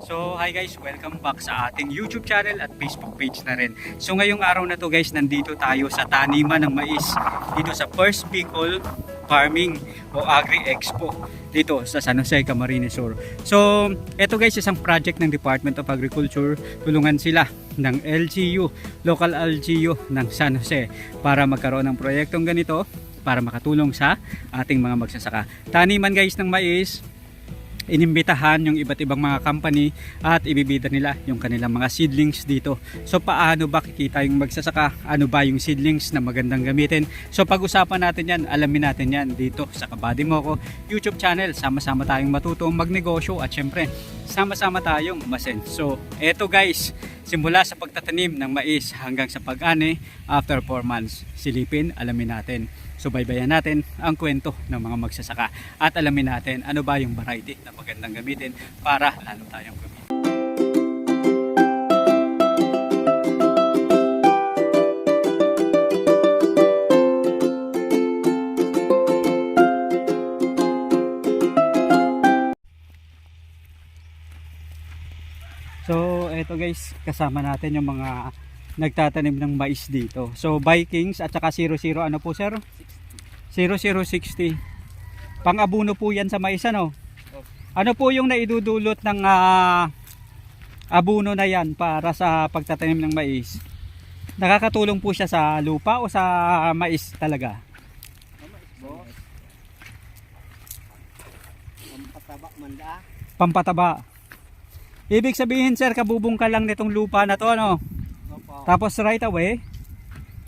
So, hi guys, welcome back sa ating YouTube channel at Facebook page na rin. So, ngayong araw na to guys, nandito tayo sa taniman ng mais dito sa First Bicol Farming o Agri Expo dito sa San Jose, Camarines Sur. So, eto guys, isang project ng Department of Agriculture. Tulungan sila ng LGU, local LGU ng San Jose para magkaroon ng proyektong ganito para makatulong sa ating mga magsasaka. Taniman guys ng mais, inimbitahan yung iba't ibang mga company at ibibida nila yung kanilang mga seedlings dito. So paano ba kikita yung magsasaka? Ano ba yung seedlings na magandang gamitin? So pag-usapan natin yan, alamin natin yan dito sa Kabady Moko YouTube channel. Sama-sama tayong matutong magnegosyo at syempre sama-sama tayong umasen. So eto guys, simula sa pagtatanim ng mais hanggang sa pag-ani after 4 months. Silipin, alamin natin. Subaybayan natin ang kwento ng mga magsasaka at alamin natin ano ba yung variety na magandang gamitin para lalo tayong gamitin. So, eto guys, kasama natin yung mga nagtatanim ng mais dito. So, Vikings at saka 00 ano po sir? 0060. Pang-abuno po yan sa mais ano? Ano po yung naidudulot ng ah, abuno na yan para sa pagtatanim ng mais? Nakakatulong po siya sa lupa o sa mais talaga? Pampataba man da. Pampataba. Ibig sabihin sir, kabubong ka lang nitong lupa na to ano? Tapos right away,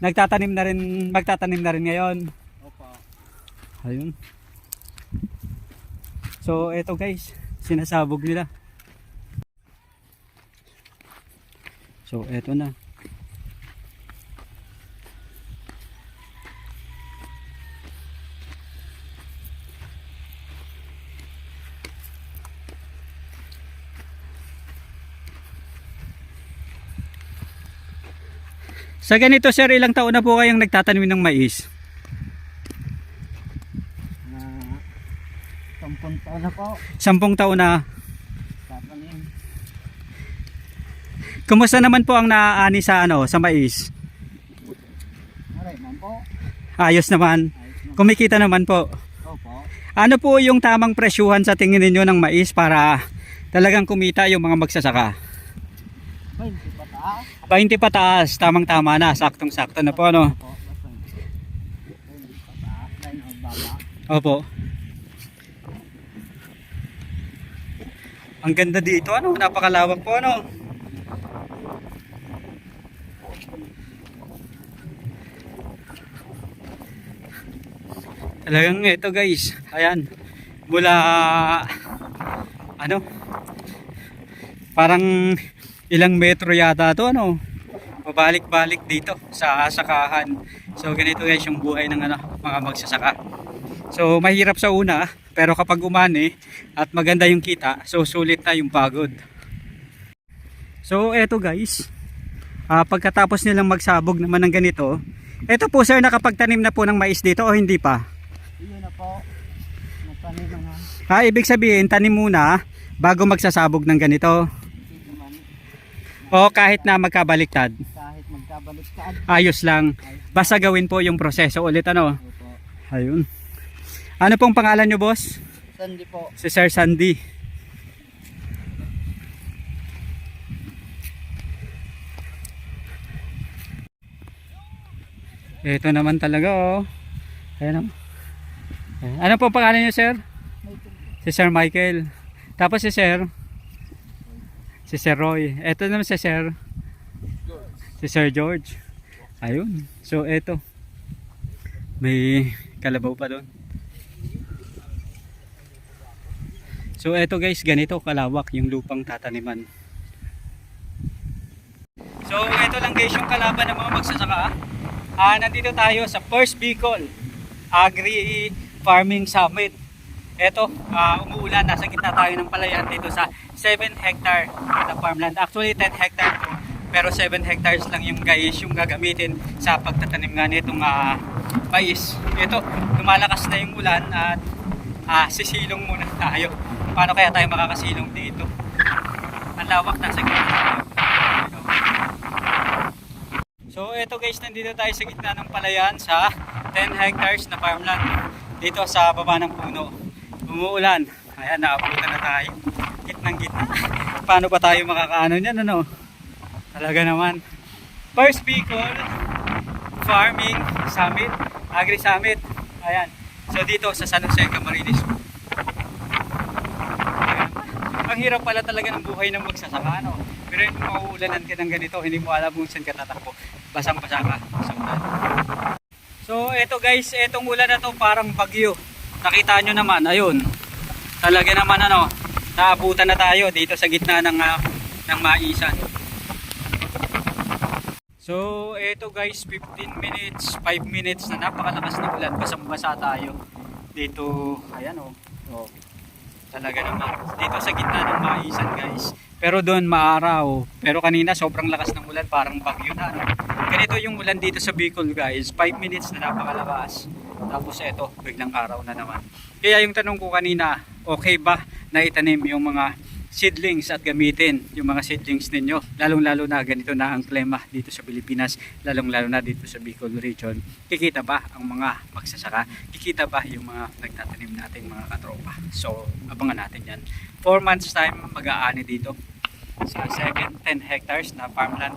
nagtatanim na rin, magtatanim na rin ngayon. Opo. Ayun. So, eto guys, sinasabog nila. So, eto na. Sa ganito sir, ilang taon na po kayong nagtatanim ng mais? Na sampung taon na po. Sampung taon na. Tatanim. Kumusta naman po ang naaani sa ano, sa mais? Aray man po. Ayos naman. Ayos. Kumikita naman po. Opo. Ano po yung tamang presyuhan sa tingin ninyo ng mais para talagang kumita yung mga magsasaka? Ay, hindi pa taas. 20 pataas, tamang tama na, saktong sakto na po ano. Opo. Ang ganda dito ano, napakalawak po ano. Talagang ito guys, ayan, mula ano, parang ilang metro yata to ano, pabalik-balik dito sa sakahan. So ganito guys yung buhay ng ano, mga magsasaka. So mahirap sa una, pero kapag umani at maganda yung kita, so sulit na yung pagod. So eto guys, ah, pagkatapos nilang magsabog naman ng ganito, eto po sir nakapagtanim na po ng mais dito o hindi pa? Iyon na po. Natanim na nga. Ah, ibig sabihin tanim muna bago magsasabog ng ganito. O kahit na magkabaliktad, Kahit magkabalik ka. ayos lang. Basta gawin po yung proseso ulit ano. Ayun. Ano pong pangalan nyo boss? Sandi po. Si Sir Sandy. Ito naman talaga oh. Ayan oh. Ano po pangalan niyo sir? Si Sir Michael. Tapos si Sir? Si Sir Roy. Ito naman si Sir? Si Sir George. Ayun. So ito. May kalabaw pa doon. So eto guys, ganito kalawak yung lupang tataniman. So ito lang guys yung kalaban ng mga magsasaka. Ah, nandito tayo sa First Bicol Agri Farming Summit. Ito, ah, umuulan, nasa gitna tayo ng palayan dito sa 7 hectare na farmland. Actually 10 hectare po, pero 7 hectares lang yung guys yung gagamitin sa pagtatanim nga nitong ah, mais. Ito, lumalakas na yung ulan at ah, sisilong muna tayo. Paano kaya tayo makakasilong dito? lawak nasa gitna tayo. So eto guys, nandito tayo sa gitna ng palayan sa 10 hectares na farmland dito sa baba ng puno. Umuulan. Ayan, naabutan na tayo. Gitnang gitna. Paano ba tayo makakaano niyan ano? Talaga naman. First Bicol Farming Summit, Agri Summit. Ayan. So dito sa San Jose Camarines. Ang hirap pala talaga ng buhay ng magsasaka, no? Pero yung mauulanan ka ng ganito, hindi mo alam kung saan ka tatakbo. Basang-basa ka sa ulan. So, eto guys, etong ulan na to parang bagyo. Nakita nyo naman, ayun. Talaga naman ano, naabutan na tayo dito sa gitna ng, ah, ng maisan. So, eto guys, 15 minutes, 5 minutes na napakalakas ng ulan. Basang-basa tayo. Dito, ayan oh. oh. Talaga naman. Dito sa gitna ng maisan guys. Pero doon maaraw. Pero kanina sobrang lakas ng ulan, parang bagyo na. No? Ganito yung ulan dito sa Bicol guys. 5 minutes na napakalakas. Tapos eto, biglang araw na naman. Kaya yung tanong ko kanina, okay ba na itanim yung mga seedlings at gamitin yung mga seedlings ninyo? Lalong lalo na ganito na ang klima dito sa Pilipinas lalong lalo na dito sa Bicol region. Kikita ba ang mga magsasaka? Kikita ba yung mga nagtatanim nating mga katropa? So abangan natin yan. 4 months time mag-aani dito sa 7, 10 hectares na farmland.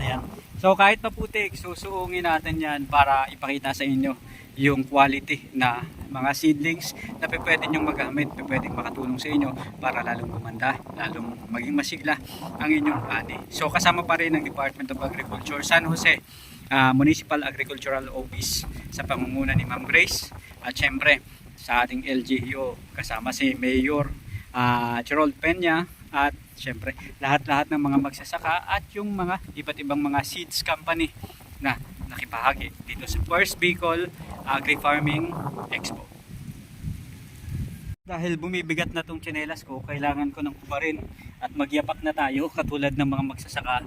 Ayan. So kahit paputik susuungin natin yan para ipakita sa inyo yung quality na mga seedlings na pwede nyong magamit, pwedeng makatulong sa inyo para lalong gumanda, lalong maging masigla ang inyong ani. So kasama pa rin ng Department of Agriculture San Jose ah, Municipal Agricultural Office sa pangunguna ni Ma'am Grace. At syempre sa ating LGU kasama si Mayor uh, Gerald Peña. At syempre lahat-lahat ng mga magsasaka at yung mga iba't ibang mga seeds company na nakipahagi dito sa First Bicol Agri Farming Expo. Dahil bumibigat na tong tsinelas ko, kailangan ko ng kubarin at magyapak na tayo katulad ng mga magsasaka.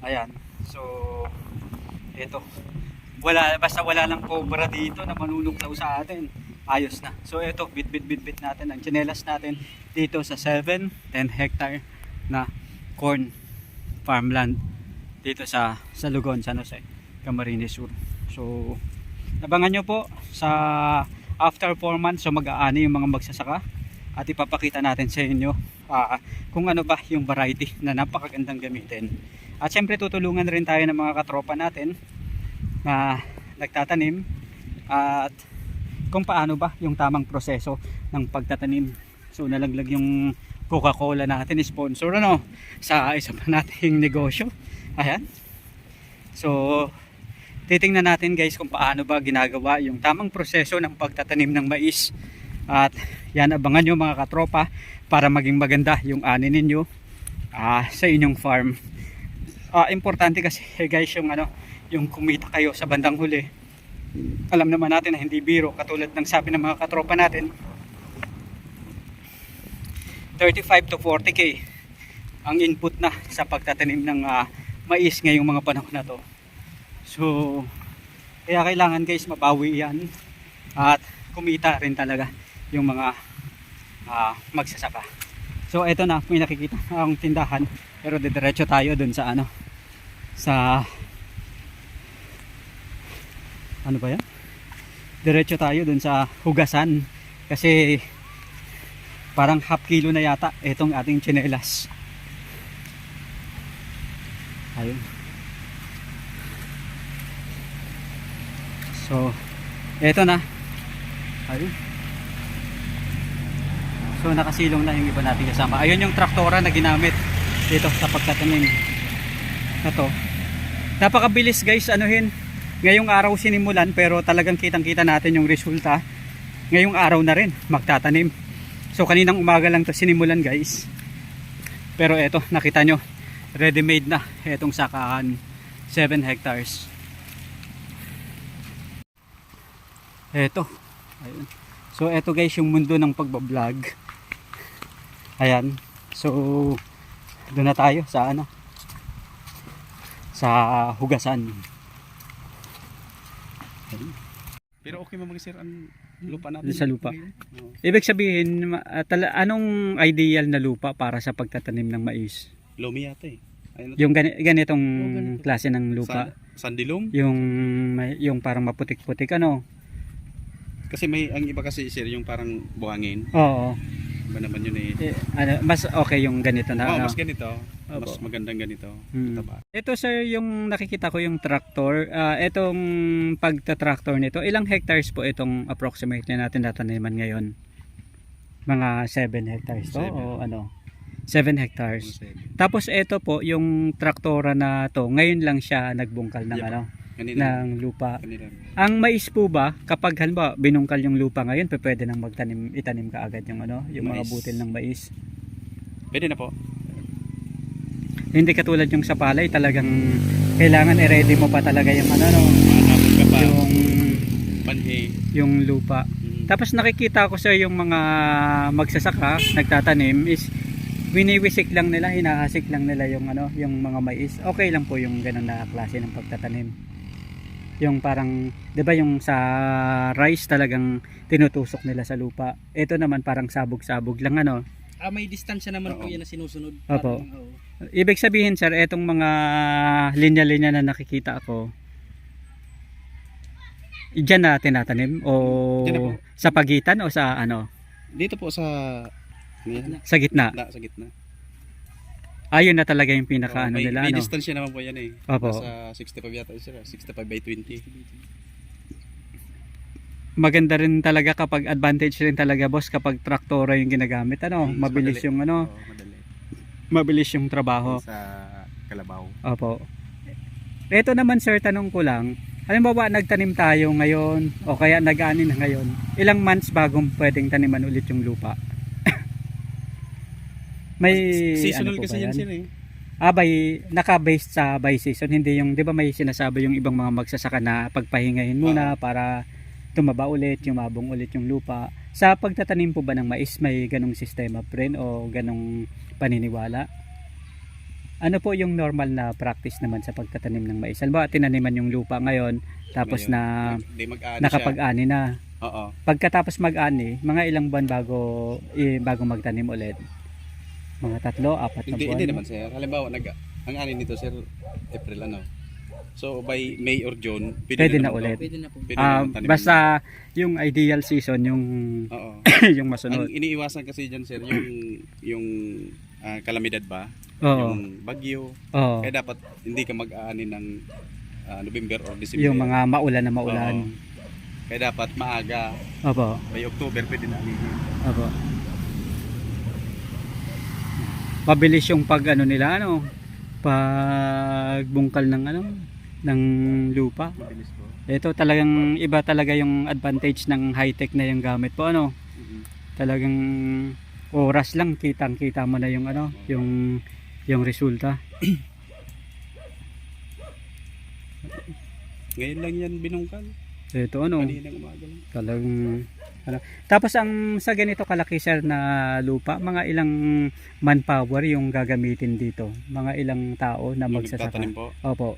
Ayan. So, ito. Wala, basta wala lang cobra dito na manunugtaw sa atin. Ayos na. So, ito, bit bit bit bit natin ang tsinelas natin dito sa 7, 10 hectare na corn farmland dito sa sa Lugon, San Jose, Camarines Sur. So, abangan nyo po sa after 4 months so mag-aani yung mga magsasaka at ipapakita natin sa inyo ah, kung ano ba yung variety na napakagandang gamitin. At syempre tutulungan rin tayo ng mga katropa natin na nagtatanim at kung paano ba yung tamang proseso ng pagtatanim. So nalaglag yung Coca-Cola natin sponsor ano sa isa pa nating negosyo. Ayan. So titingnan natin guys kung paano ba ginagawa yung tamang proseso ng pagtatanim ng mais. At yan abangan nyo mga katropa para maging maganda yung ani ninyo ah, sa inyong farm. Ah, importante kasi guys yung ano yung kumita kayo sa bandang huli. Alam naman natin na hindi biro katulad ng sabi ng mga katropa natin. 35 to 40k ang input na sa pagtatanim ng ah, mais ngayong mga panahon na to So, kaya kailangan guys mabawi yan at kumita rin talaga yung mga ah, magsasaka. So, eto na, may nakikita ang tindahan pero didiretso tayo dun sa ano sa ano ba yan? Diretso tayo dun sa hugasan kasi parang half kilo na yata itong ating tsinelas. Ayun. So, eto na. Ayun. So, nakasilong na yung iba natin kasama. Ayun yung traktora na ginamit dito sa pagtatanim. Ito. Napakabilis guys, anuhin. Ngayong araw sinimulan pero talagang kitang-kita natin yung resulta. Ngayong araw na rin magtatanim. So, kaninang umaga lang to sinimulan guys. Pero eto, nakita nyo. Ready-made na etong sakahan 7 hectares. Eto. Ayun. So eto guys yung mundo ng pagbablog. Ayan. So doon na tayo sa ano sa hugasan. Ayun. Pero okay mo mag-sir ang lupa natin. Sa lupa. Oo. Ibig sabihin, ah, anong ideal na lupa para sa pagtatanim ng mais? Lumi yata eh. Ayun, Yung gani- ganitong Oh, ganito. klase ng lupa. Sa, sandilom. Yung yung parang maputik-putik ano. Kasi may, ang iba kasi sir, yung parang buhangin. Oo. Iba naman yun eh. Eh, ano, mas okay yung ganito na Oo, ano. mas ganito. Mas Opo. magandang ganito. Hmm. Taba. Ito sir, yung nakikita ko yung tractor. Ah, itong pagta-tractor nito, ilang hectares po itong approximate na natin tataniman ngayon? Mga 7 hectares to Seven. o ano? 7 hectares. Tapos ito po, yung traktora na to, ngayon lang siya nagbungkal ng Yep. ano, Kanina. ng lupa. Kanina. Ang mais po ba, kapag halimbawa binungkal yung lupa ngayon, pwede nang magtanim, itanim ka agad yung ano, yung mga butil ng mais. Pwede na po. Hindi katulad yung sa palay, talagang kailangan i-ready mo pa talaga yung ano, no, pa. yung Panhe. yung lupa. Mm. Tapos nakikita ko sa yung mga magsasaka, nagtatanim is winiwisik lang nila, hinahasik lang nila yung ano, yung mga mais. Okay lang po yung ganun na klase ng pagtatanim. Yung parang, 'di ba yung sa rice talagang tinutusok nila sa lupa. Ito naman parang sabog-sabog lang ano. Ah, may distansya naman po Oo. yan na sinusunod. Opo. Parang, oo. Ibig sabihin sir, etong mga linya-linya na nakikita ko, Diyan na tinatanim o Diyan na po. sa pagitan o sa ano, Dito po sa Yan. sa gitna. Na, sa gitna. Ayun na talaga yung pinaka Oo, ano may, nila may ano. distansya naman po yan eh. Opo. Nasa 65 yata sir. 65 by 20. Maganda rin talaga kapag advantage rin talaga boss kapag traktora yung ginagamit ano, Mm, mas mabilis madali. yung ano, madali. mabilis yung trabaho. Sa Kalabaw. Opo. Ito naman sir, tanong ko lang. Halimbawa, nagtanim tayo ngayon o kaya nag-ani na ngayon. Ilang months bagong pwedeng taniman ulit yung lupa? May Seasonal ano kasi yan sir eh. Ah, by, naka-based sa by season. Hindi yung, di ba may sinasabi yung ibang mga magsasaka na pagpahingahin muna para tumaba ulit, yumabong ulit yung lupa. Sa pagtatanim po ba ng mais, may ganong sistema rin o ganong paniniwala? Ano po yung normal na practice naman sa pagtatanim ng mais? Halimbawa, tinaniman yung lupa ngayon, tapos Ngayon, na nakapag-ani na. Oo. Pagkatapos mag-ani, mga ilang buwan bago, eh, bago magtanim ulit? Mga tatlo, apat na Hindi, buwan? hindi naman sir. Halimbawa, nag, ang anin nito sir, April ano. So by May or June, pwede, Pwede na naman ulit. Pwede na po. Pwede Ah, naman taniman. basta yung ideal season yung Oo. yung masunod. Ang iniiwasan kasi dyan sir, yung yung ah, kalamidad ba? Oo. Yung bagyo. Oo. Kaya dapat hindi ka mag-aani ng ah, November or December. Yung mga maulan na maulan. Oo. Kaya dapat maaga. Opo. By October pwede na anihin. Opo. Mabilis yung pag ano nila ano pagbungkal ng ano ng lupa. Mabilis po. Ito talagang iba talaga yung advantage ng high-tech na yung gamit po ano. Mhm. Talagang oras lang kitang-kita mo na yung ano, yung yung resulta. Ngayon lang yan binungkal. Ito ano. Talagang ano. Tapos ang sa ganito kalaki sir na lupa, mga ilang manpower yung gagamitin dito? Mga ilang tao na magsasaka? nagtatanim po. Opo.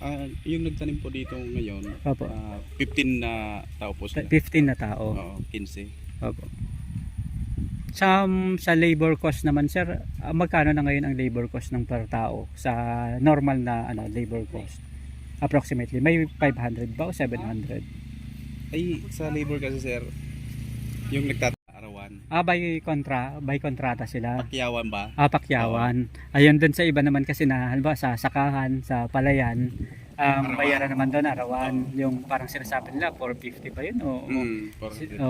Ah, yung nagtanim po dito ngayon, Opo. ah, 15 na tao po sila. 15 na tao. Oo, 15. Opo. Sa sa labor cost naman sir, ah, magkano na ngayon ang labor cost ng per tao sa normal na ano labor cost? Approximately may 500 ba o 700? Ay, sa labor kasi sir, yung nagtatarawan, Ah by kontra, by kontrata sila. pakyawan ba? Ah, pakyawan. Ayun dun sa iba naman kasi na halimbawa sa sakahan, sa palayan, ang Arawan. bayaran naman doon arawan. Yung parang sinasabi nila 450 ba yun o Mm, o,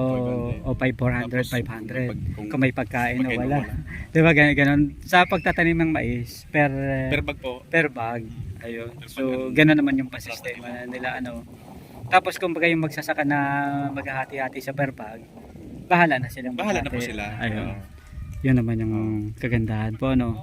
o 500, 500 kung may pagkain o wala. wala. 'Di ba ganun, ganun. Sa pagtatanim ng mais per Per per, bag po, bag. Ayun. Per So bag, ganun naman yung pasistema nila ano. Tapos kung baga yung magsasaka na maghahati-hati sa per bag, bahala na silang bahala na po maghati. sila. Ayun. Yun naman yung kagandahan po, no?